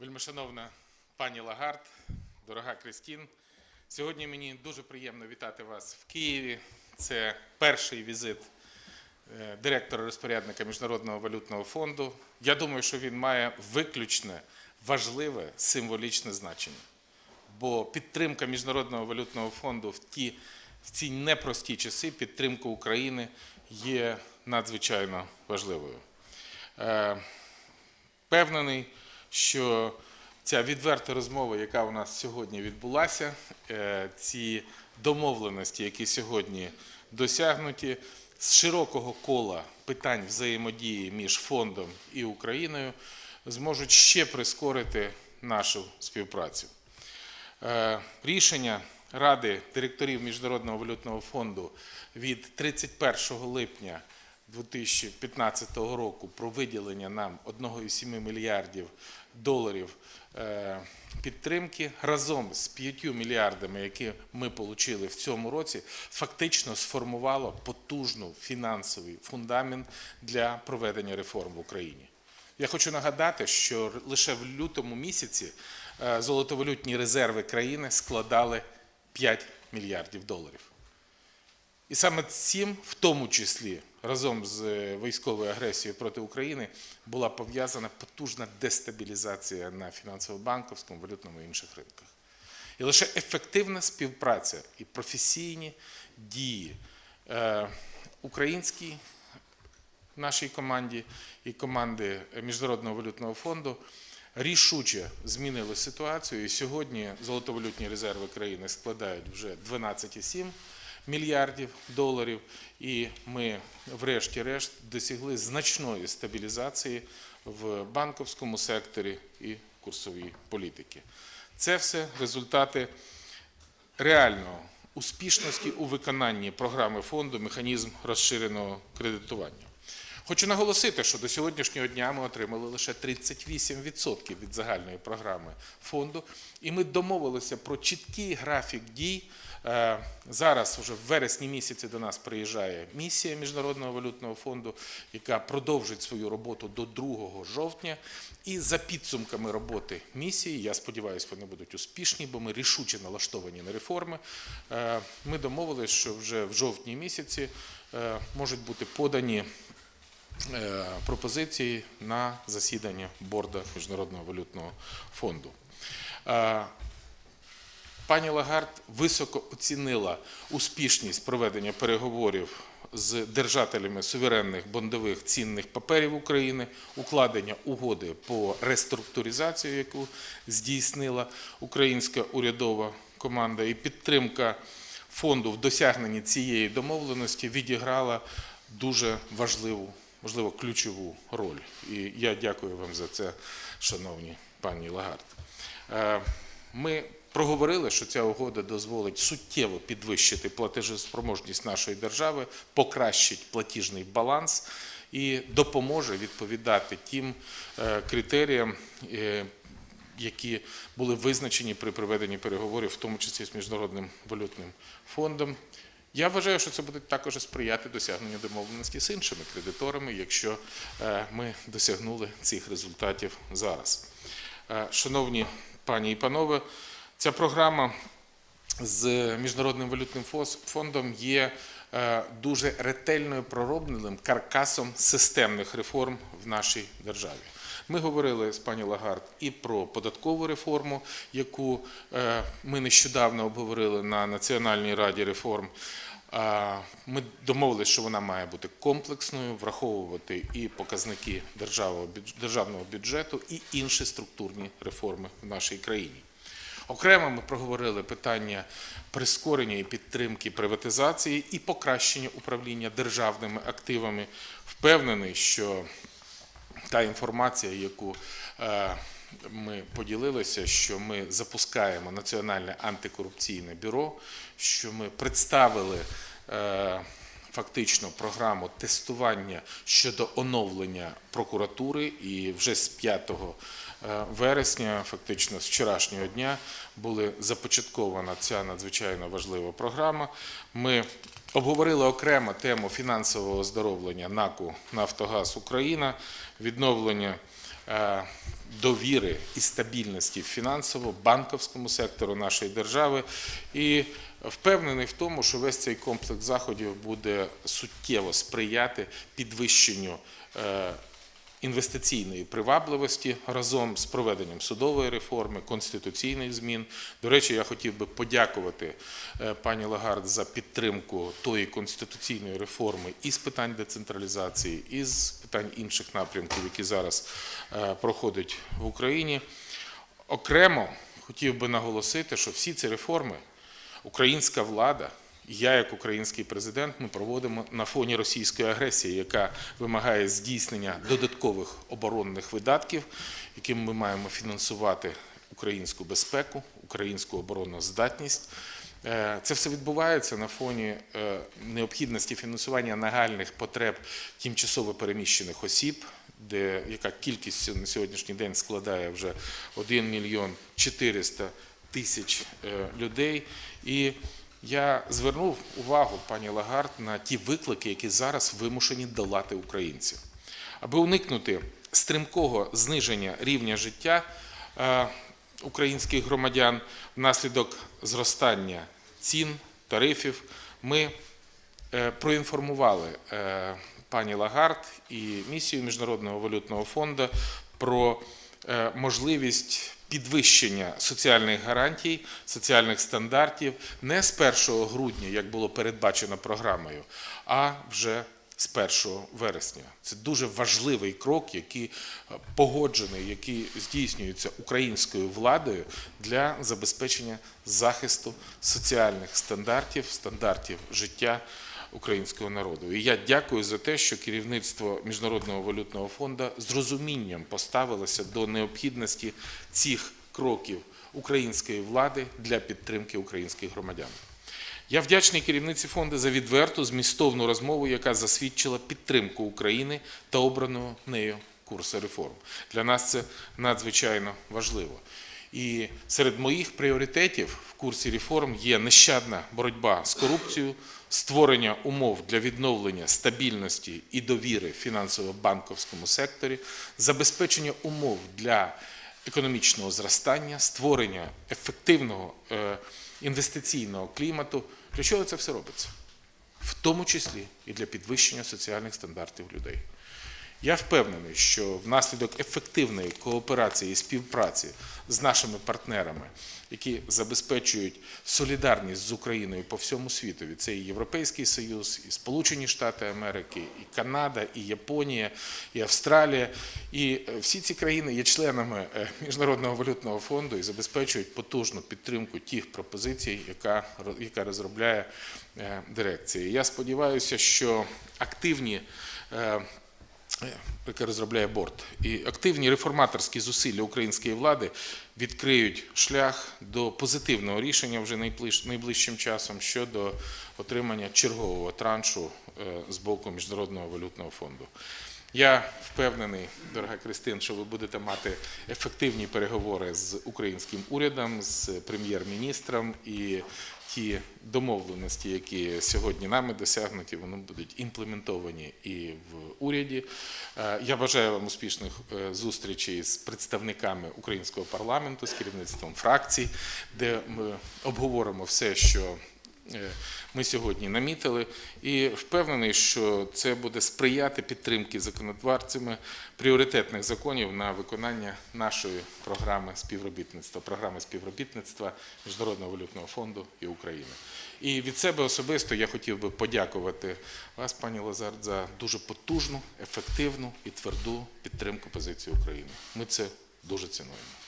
Вельмишановна пані Лагард, дорога Кристін. Сьогодні мені дуже приємно вітати вас в Києві. Це перший візит е, директора розпорядника Міжнародного валютного фонду. Я думаю, що він має виключне важливе символічне значення. Бо підтримка Міжнародного валютного фонду в ті в ці непрості часи, підтримка України є надзвичайно важливою. Е, Впевнений, що ця відверта розмова, яка у нас сьогодні відбулася, е, ці домовленості, які сьогодні досягнуті, з широкого кола питань взаємодії між фондом і Україною, зможуть ще прискорити нашу співпрацю. Е, Рішення Ради директорів Міжнародного валютного фонду від 31 липня 2015 року про виділення нам 1,7 мільярдів доларів е, підтримки разом з 5 мільярдами, які ми отримали в цьому році, фактично сформувало потужний фінансовий фундамент для проведення реформ в Україні. Я хочу нагадати, що лише в лютому місяці е, золотовалютні резерви країни складали 5 мільярдів доларів. І саме цим, в тому числі разом з е, військовою агресією проти України, була пов'язана потужна дестабілізація на фінансово-банковському, валютному і інших ринках. І лише ефективна співпраця і професійні дії е, українській нашій команді і команди Міжнародного валютного фонду рішуче змінили ситуацію. І сьогодні золотовалютні резерви країни складають вже 12,7 мільярдів доларів. І ми, врешті-решт, досягли значної стабілізації в банковському секторі і курсовій політики. Це все результати реального успішності у виконанні програми фонду механізм розширеного кредитування. Хочу наголосити, що до сьогоднішнього дня ми отримали лише 38% від загальної програми фонду, і ми домовилися про чіткий графік дій. Е, Зараз, вже в вересні місяці, до нас приїжджає місія Міжнародного валютного фонду, яка продовжить свою роботу до 2 жовтня. І за підсумками роботи місії, я сподіваюся, вони будуть успішні, бо ми рішуче налаштовані на реформи. е, Ми домовилися, що вже в жовтні місяці е, можуть бути подані пропозиції на засідання борда Міжнародного валютного фонду. Е, Пані Лагард високо оцінила успішність проведення переговорів з держателями суверенних бондових цінних паперів України, укладення угоди по реструктуризації, яку здійснила українська урядова команда, і підтримка фонду в досягненні цієї домовленості відіграла дуже важливу, можливо, ключову роль. І я дякую вам за це, шановні пані Лагард. Е, Ми проговорили, що ця угода дозволить суттєво підвищити платежеспроможність нашої держави, покращить платіжний баланс і допоможе відповідати тим е, критеріям, е, які були визначені при проведенні переговорів, в тому числі з Міжнародним валютним фондом. Я вважаю, що це буде також сприяти досягненню домовленості з іншими кредиторами, якщо е, ми досягнули цих результатів зараз. Е, Шановні пані і панове, ця програма з Міжнародним валютним фондом є е, дуже ретельно проробленим каркасом системних реформ в нашій державі. Ми говорили з пані Лагард і про податкову реформу, яку ми нещодавно обговорили на Національній раді реформ. Ми домовилися, що вона має бути комплексною, враховувати і показники державного бюджету, і інші структурні реформи в нашій країні. Окремо ми проговорили питання прискорення і підтримки приватизації і покращення управління державними активами. Впевнений, що та інформація, яку е, ми поділилися, що ми запускаємо Національне антикорупційне бюро, що ми представили е, фактично програму тестування щодо оновлення прокуратури, і вже з 5 е, вересня, фактично з вчорашнього дня, була започаткована ця надзвичайно важлива програма. Ми Обговорили окремо тему фінансового оздоровлення НАКу Нафтогаз Україна, відновлення довіри і стабільності фінансово-банковському сектору нашої держави. І впевнений в тому, що весь цей комплекс заходів буде суттєво сприяти підвищенню е, інвестиційної привабливості разом з проведенням судової реформи, конституційних змін. До речі, я хотів би подякувати е, пані Лагард за підтримку тої конституційної реформи і з питань децентралізації, і з питань інших напрямків, які зараз е, проходять в Україні. Окремо хотів би наголосити, що всі ці реформи українська влада, я, як український президент, ми проводимо на фоні російської агресії, яка вимагає здійснення додаткових оборонних видатків, яким ми маємо фінансувати українську безпеку, українську оборонну здатність. Е, Це все відбувається на фоні е, необхідності фінансування нагальних потреб тимчасово переміщених осіб, де яка кількість на сьогоднішній день складає вже 1 мільйон 400 тисяч е, людей. І я звернув увагу пані Лагард на ті виклики, які зараз вимушені долати українці. Аби уникнути стрімкого зниження рівня життя е, українських громадян внаслідок зростання цін, тарифів, ми е, проінформували е, пані Лагард і місію Міжнародного валютного фонду про можливість підвищення соціальних гарантій, соціальних стандартів не з 1 грудня, як було передбачено програмою, а вже з 1 вересня. Це дуже важливий крок, який е, погоджений, який здійснюється українською владою для забезпечення захисту соціальних стандартів, стандартів життя українського народу. І я дякую за те, що керівництво Міжнародного валютного фонду з розумінням поставилося до необхідності цих кроків української влади для підтримки українських громадян. Я вдячний керівниці фонду за відверту змістовну розмову, яка засвідчила підтримку України та обраного нею курсу реформ. Для нас це надзвичайно важливо. І серед моїх пріоритетів в курсі реформ є нещадна боротьба з корупцією, створення умов для відновлення стабільності і довіри фінансово-банковському секторі, забезпечення умов для економічного зростання, створення ефективного е, інвестиційного клімату. Для чого це все робиться? В тому числі і для підвищення соціальних стандартів людей. Я впевнений, що внаслідок ефективної кооперації і співпраці з нашими партнерами, які забезпечують солідарність з Україною по всьому світу, це і Європейський Союз, і Сполучені Штати Америки, і Канада, і Японія, і Австралія, і е, всі ці країни є членами е, Міжнародного валютного фонду і забезпечують потужну підтримку тих пропозицій, яка, яка розробляє е, дирекція. Я сподіваюся, що активні яке розробляє борт. І активні реформаторські зусилля української влади відкриють шлях до позитивного рішення вже найближчим часом щодо отримання чергового траншу е, з боку Міжнародного валютного фонду. Я впевнений, дорога Кристин, що ви будете мати ефективні переговори з українським урядом, з прем'єр-міністром і ті домовленості, які сьогодні нами досягнуті, вони будуть імплементовані і в уряді. Е, я бажаю вам успішних е, зустрічей з представниками українського парламенту, з керівництвом фракцій, де ми обговоримо все, що ми сьогодні намітили, і впевнений, що це буде сприяти підтримки законотворцями пріоритетних законів на виконання нашої програми співробітництва, програми співробітництва Міжнародного валютного фонду і України. І від себе особисто я хотів би подякувати вас, пані Лазард, за дуже потужну, ефективну і тверду підтримку позиції України. Ми це дуже цінуємо.